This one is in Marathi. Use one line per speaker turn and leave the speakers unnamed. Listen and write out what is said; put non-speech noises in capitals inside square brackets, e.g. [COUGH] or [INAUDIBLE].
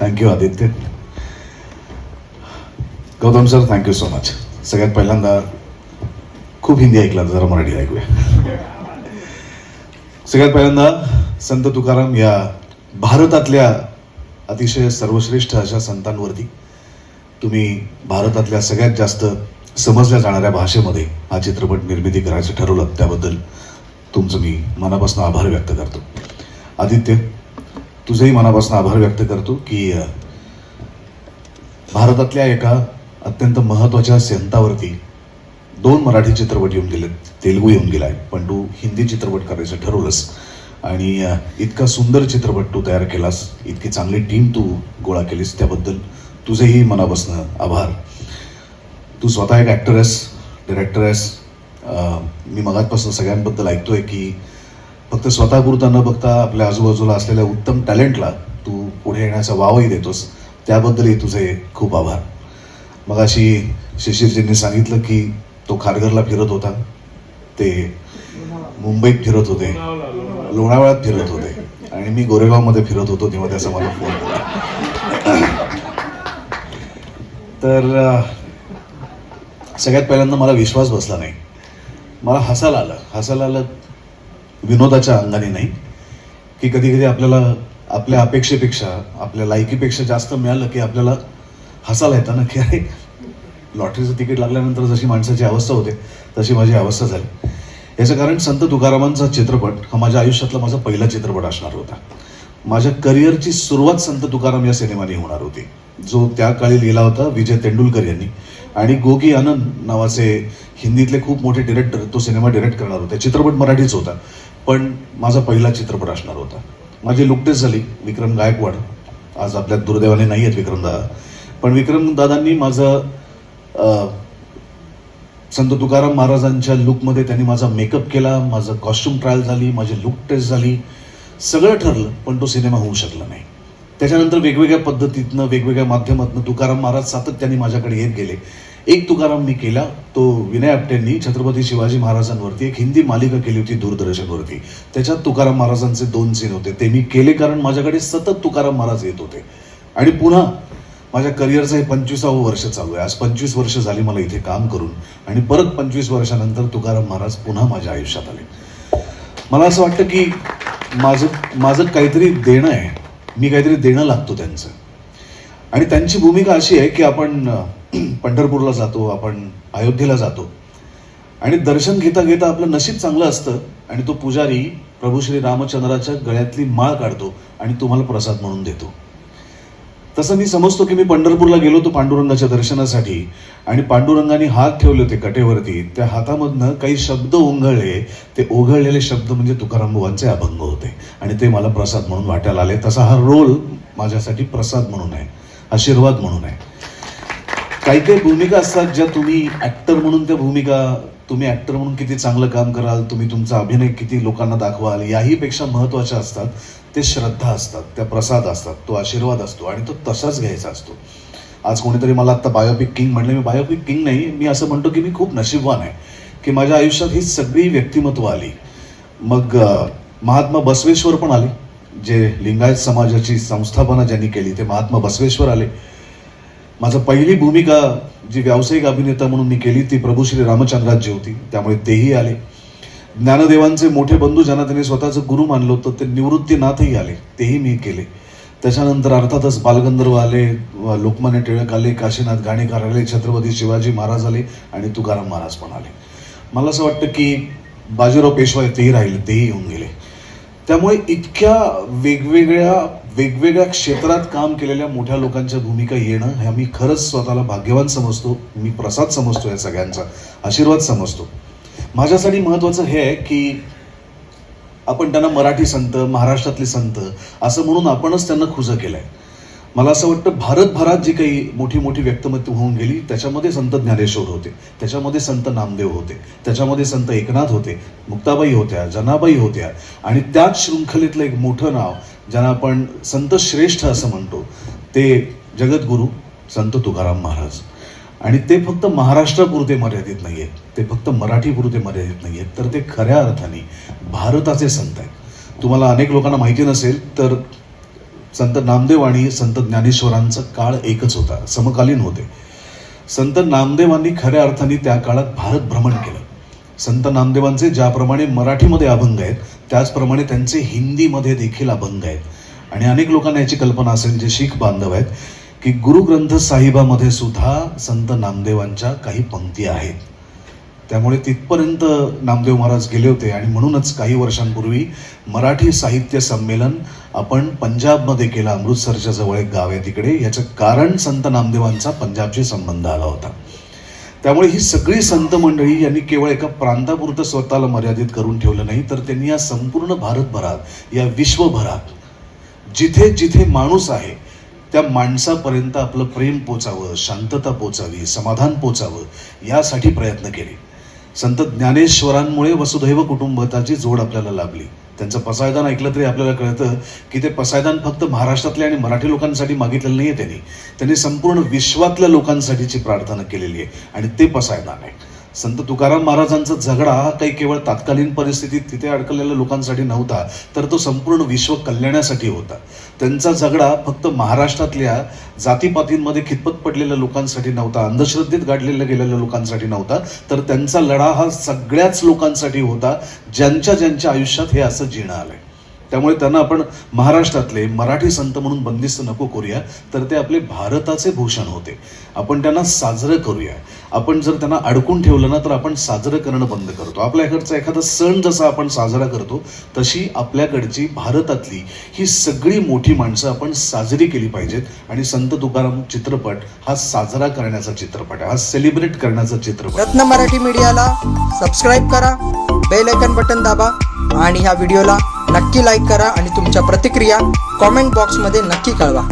Thank you Aditya Gautam sir thank you so much सगळ्यात पहिल्यांदा खूप हिंदी ऐकला जरा मराठी ऐकूया. सगळ्यात पहिल्यांदा संत तुकाराम या भारतातल्या अतिशय सर्वश्रेष्ठ अशा संतांवरती तुम्ही भारतातल्या सगळ्यात जास्त समजल्या जाणाऱ्या भाषेमध्ये हा चित्रपट निर्मिती करायचं ठरवलं त्याबद्दल तुमचं मी मनापासून आभार व्यक्त करतो. आदित्य तुझंही मनापासून आभार व्यक्त करतो की भारतातल्या एका अत्यंत महत्त्वाच्या संतावरती दोन मराठी चित्रपट येऊन गेले तेलगू येऊन गेला आहे पण तू हिंदी चित्रपट करायचं ठरवलंस. आणि इतका सुंदर चित्रपट तू तयार केलास इतकी चांगली टीम तू गोळा केलीस त्याबद्दल तुझेही मनापासून आभार. तू स्वतः एक ॲक्टर आहेस डिरेक्टर आहेस. मी मगातपासून सगळ्यांबद्दल ऐकतोय की फक्त स्वतःपुरता न बघता आपल्या आजूबाजूला असलेल्या उत्तम टॅलेंटला तू पुढे येण्याचा वावही देतोस. त्याबद्दलही तुझे खूप आभार. मग अशी शिशिरजींनी सांगितलं की तो खारघरला फिरत होता. ते मुंबईत फिरत होते. लोणावळ्यात फिरत होते. आणि मी गोरेगावमध्ये फिरत होतो तेव्हा त्याचा मला फोन आला. तर सगळ्यात पहिल्यांदा मला विश्वास बसला नाही. मला हसायला आलं. हसायला आलं विनोदाच्या अंगाने नाही की कधी कधी आपल्याला आपल्या अपेक्षेपेक्षा आपल्या लायकीपेक्षा जास्त मिळालं की आपल्याला हसायला येतं ना की अरे लॉटरीचं तिकीट लागल्यानंतर जशी माणसाची अवस्था होते तशी माझी अवस्था झाली. याचं कारण संत तुकारामांचा चित्रपट हा माझ्या आयुष्यातला माझा पहिला चित्रपट असणार होता. माझ्या करिअरची सुरुवात संत तुकाराम या सिनेमाने होणार होती. जो त्या काळी लिहिला होता विजय तेंडुलकर यांनी. आणि गोगी आनंद नावाचे हिंदीतले खूप मोठे डिरेक्टर तो सिनेमा डिरेक्ट करणार होते. चित्रपट मराठीच होता. पण माझा पहिला चित्रपट असणार होता. माझी नुकतेच झाली विक्रम गायकवाड. आज आपल्या दुर्दैवाने नाही आहेत विक्रमदादा पण विक्रमदादांनी माझं संत तुकाराम महाराजांच्या लुकमध्ये त्यांनी माझा मेकअप केला माझं कॉस्ट्युम ट्रायल झाली माझी लुक टेस्ट झाली. सगळं ठरलं पण तो सिनेमा होऊ शकला नाही. त्याच्यानंतर वेगवेगळ्या पद्धतीतनं वेगवेगळ्या माध्यमातून तुकाराम महाराज सातत्याने माझ्याकडे येत गेले. एक तुकाराम मी केला तो विनय आपटेंनी छत्रपती शिवाजी महाराजांवरती एक हिंदी मालिका केली होती दूरदर्शनवरती. त्याच्यात तुकाराम महाराजांचे दोन सीन होते. ते मी केले कारण माझ्याकडे सतत तुकाराम महाराज येत होते. आणि पुन्हा माझ्या करिअरचं हे पंचवीसावं वर्ष चालू आहे. आज पंचवीस वर्ष झाली मला इथे काम करून. आणि परत पंचवीस वर्षानंतर तुकाराम महाराज पुन्हा माझ्या आयुष्यात आले. मला असं वाटतं की माझं माझं काहीतरी देणं आहे. मी काहीतरी देणं लागतो त्यांचं. आणि त्यांची भूमिका अशी आहे की आपण [CLEARS THROAT] पंढरपूरला जातो आपण अयोध्येला जातो. आणि दर्शन घेता घेता आपलं नशीब चांगलं असतं आणि तो पुजारी प्रभू श्री रामचंद्राच्या गळ्यातली माळ काढतो आणि तुम्हाला प्रसाद म्हणून देतो. तसं मी समजतो की मी पंढरपूरला गेलो होतो पांडुरंगाच्या दर्शनासाठी आणि पांडुरंगाने हात ठेवले होते कटेवरती. त्या हातामधनं काही शब्द ओंघळले ते ओघळलेले शब्द म्हणजे तुकाराम बुवांचे अभंग होते. आणि ते मला प्रसाद म्हणून वाटायला आले. तसा हा रोल माझ्यासाठी प्रसाद म्हणून आहे. आशीर्वाद म्हणून आहे. काही काही भूमिका असतात ज्या तुम्ही ऍक्टर म्हणून त्या भूमिका तुम्ही ऍक्टर म्हणून किती चांगलं काम कराल तुम्ही तुमचा अभिनय किती लोकांना दाखवाल याहीपेक्षा महत्त्वाच्या महत्त्वाच्या असतात ते श्रद्धा असतात त्या प्रसाद असतात तो आशीर्वाद असतो आणि तो तसाच घ्यायचा असतो. आज कोणीतरी मला आत्ता बायोपिक किंग म्हणलं मी बायोपिक किंग नाही मी असं म्हणतो की मी खूप नशीबवान आहे की माझ्या आयुष्यात ही सगळी व्यक्तिमत्व आली. मग महात्मा बसवेश्वर पण आले जे लिंगायत समाजाची संस्थापना ज्यांनी केली ते महात्मा बसवेश्वर आले. माझं पहिली भूमिका जी व्यावसायिक अभिनेता म्हणून मी केली ती प्रभू श्री रामचंद्राजी होती. त्यामुळे तेही आले. ज्ञानदेवांचे मोठे बंधू ज्यांना त्यांनी स्वतःचं गुरु मानलं होतं ते निवृत्तीनाथही आले. तेही मी केले. त्याच्यानंतर अर्थातच बालगंधर्व आले लोकमान्य टिळक आले काशीनाथ गाणेकार आले छत्रपती शिवाजी महाराज आले आणि तुकाराम महाराज पण आले. मला असं वाटतं की बाजीराव पेशवा तेही राहिले तेही येऊन गेले. त्यामुळे इतक्या वेगवेगळ्या वेगवेगळ्या क्षेत्रात काम केलेल्या मोठ्या लोकांच्या भूमिका येणं ह्या मी खरंच स्वतःला भाग्यवान समजतो मी प्रसाद समजतो या सगळ्यांचा आशीर्वाद समजतो. माझ्यासाठी महत्त्वाचं हे आहे की आपण त्यांना मराठी संत महाराष्ट्रातले संत असं म्हणून आपणच त्यांना खुजं आहे मला असं वाटतं भारतभरात जी काही मोठी मोठी व्यक्तिमत्व होऊन गेली त्याच्यामध्ये संत ज्ञानेश्वर होते. त्याच्यामध्ये संत नामदेव होते. त्याच्यामध्ये संत एकनाथ होते. मुक्ताबाई होत्या जनाबाई होत्या. आणि त्याच शृंखलेतलं एक मोठं नाव ज्यांना आपण संत श्रेष्ठ असं म्हणतो ते जगद्गुरू संत तुकाराम महाराज. आणि ते फक्त महाराष्ट्रापुरते मर्यादित नाही आहेत ते फक्त मराठीपुरते मर्यादित नाही आहेत तर ते खऱ्या अर्थाने भारताचे संत आहेत. तुम्हाला अनेक लोकांना माहिती नसेल तर संत नामदेव आणि संत ज्ञानेश्वरांचा काळ एकच होता समकालीन होते. संत नामदेवांनी खऱ्या अर्थाने त्या काळात भारत भ्रमण केलं. संत नामदेवांचे ज्याप्रमाणे मराठीमध्ये अभंग आहेत त्याचप्रमाणे त्यांचे हिंदीमध्ये देखील अभंग आहेत. आणि अनेक लोकांना याची कल्पना असेल जे शीख बांधव आहेत की गुरुग्रंथ साहिबामध्ये सुद्धा संत नामदेवांच्या काही पंक्ती आहेत. त्यामुळे तिथपर्यंत नामदेव महाराज गेले होते आणि म्हणूनच काही वर्षांपूर्वी मराठी साहित्य संमेलन आपण पंजाबमध्ये केलं अमृतसरच्या जवळ एक गाव आहे तिकडे. याचं कारण संत नामदेवांचा पंजाबशी संबंध आला होता. त्यामुळे ही सगळी संत मंडळी यांनी केवळ एका प्रांतापुरतं स्वतःला मर्यादित करून ठेवलं नाही तर त्यांनी या संपूर्ण भारतभरात या विश्वभरात जिथे जिथे माणूस आहे त्या माणसापर्यंत आपलं प्रेम पोचावं शांतता पोचावी समाधान पोचावं यासाठी प्रयत्न केले. संत ज्ञानेश्वरांमुळे वसुधैव कुटुंबताची जोड आपल्याला लाभली. त्यांचं पसायदान ऐकलं तरी आपल्याला कळतं की ते पसायदान फक्त महाराष्ट्रातल्या आणि मराठी लोकांसाठी मागितलेलं नाही आहे त्यांनी. त्यांनी संपूर्ण विश्वातल्या लोकांसाठीची प्रार्थना केलेली आहे आणि ते पसायदान आहे. संत तुकाराम महाराजांचा झगडा हा काही केवळ तात्कालीन परिस्थितीत तिथे अडकलेल्या लोकांसाठी नव्हता तर तो संपूर्ण विश्व कल्याणासाठी होता. त्यांचा झगडा फक्त महाराष्ट्रातल्या जातीपातींमध्ये खितपत पडलेल्या लोकांसाठी नव्हता अंधश्रद्धेत गाडलेल्या गेलेल्या लोकांसाठी नव्हता तर त्यांचा लढा हा सगळ्याच लोकांसाठी होता ज्यांच्या ज्यांच्या आयुष्यात हे असं जीणं आलंय. त्यामुळे त्यांना आपण महाराष्ट्रातले मराठी संत म्हणून बंदिस्त नको करूया तर ते आपले भारताचे भूषण होते. आपण त्यांना साजरं करूया. आपण जर त्यांना अडकून ठेवलं ना तर आपण साजरं करणं बंद करतो. आपल्याकडचा एखादा सण जसा आपण साजरा करतो तशी आपल्याकडची भारतातली ही सगळी मोठी माणसं आपण साजरी केली पाहिजेत. आणि संत तुकाराम चित्रपट हा साजरा करण्याचा चित्रपट आहे. हा सेलिब्रेट करण्याचा चित्रपट
रत्न मराठी मीडियाला सबस्क्राईब करा बेल आयकन बटन दाबा आणि ह्या व्हिडिओला नक्की लाईक करा आणि तुमच्या प्रतिक्रिया कॉमेंट बॉक्समध्ये नक्की कळवा.